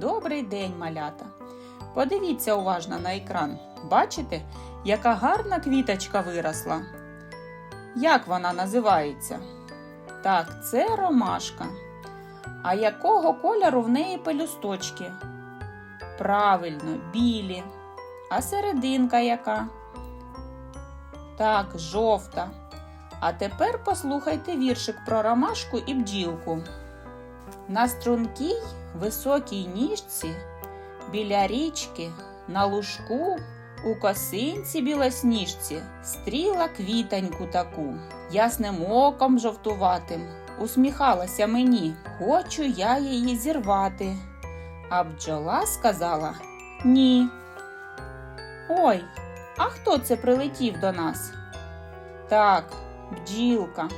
Добрий день, малята! Подивіться уважно на екран. Бачите, яка гарна квіточка виросла? Як вона називається? Так, це ромашка. А якого кольору в неї пелюсточки? Правильно, білі. А серединка яка? Так, жовта. А тепер послухайте віршик про ромашку і бджілку. На стрункій високій ніжці, біля річки, на лужку, у косинці білосніжці стріла квітоньку таку, ясним оком жовтуватим, усміхалася мені, хочу я її зірвати. А бджола сказала ні. Ой, а хто це прилетів до нас? Так, бджілка.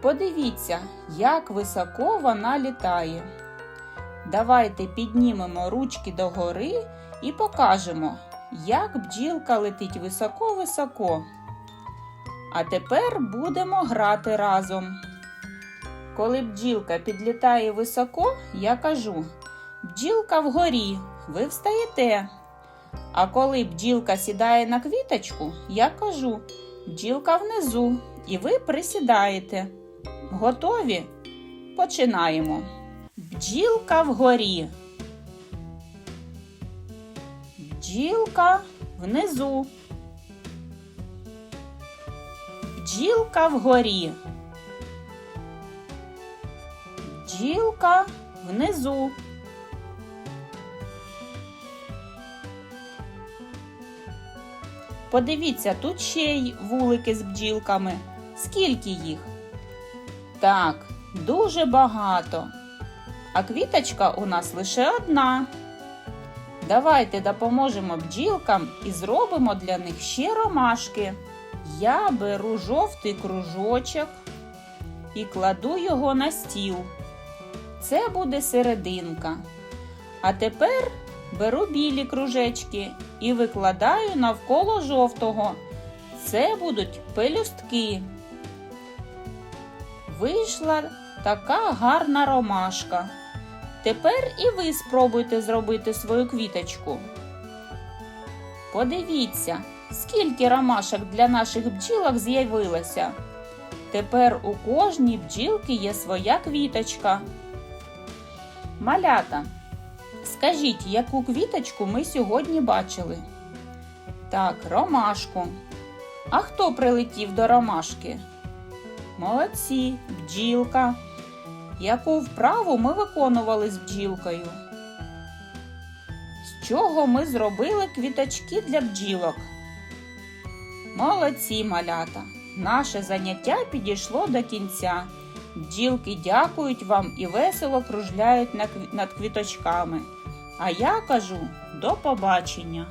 Подивіться, як високо вона літає. Давайте піднімемо ручки догори і покажемо, як бджілка летить високо-високо. А тепер будемо грати разом. Коли бджілка підлітає високо, я кажу: бджілка вгорі, ви встаєте. А коли бджілка сідає на квіточку, я кажу: бджілка внизу, і ви присідаєте. Готові? Починаємо. Бджілка вгорі. Бджілка внизу. Бджілка вгорі. Бджілка внизу. Подивіться, тут ще й вулики з бджілками. Скільки їх? Так, дуже багато. А квіточка у нас лише одна. Давайте допоможемо бджілкам і зробимо для них ще ромашки. Я беру жовтий кружочок і кладу його на стіл. Це буде серединка. А тепер беру білі кружечки і викладаю навколо жовтого. Це будуть пелюстки. Вийшла така гарна ромашка. Тепер і ви спробуйте зробити свою квіточку. Подивіться, скільки ромашок для наших бджілок з'явилося. Тепер у кожній бджілки є своя квіточка. Малята, скажіть, яку квіточку ми сьогодні бачили? Так, ромашку. А хто прилетів до ромашки? Молодці, бджілка. Яку вправу ми виконували з бджілкою? З чого ми зробили квіточки для бджілок? Молодці малята! Наше заняття підійшло до кінця. Бджілки дякують вам і весело кружляють над квіточками. А я кажу до побачення!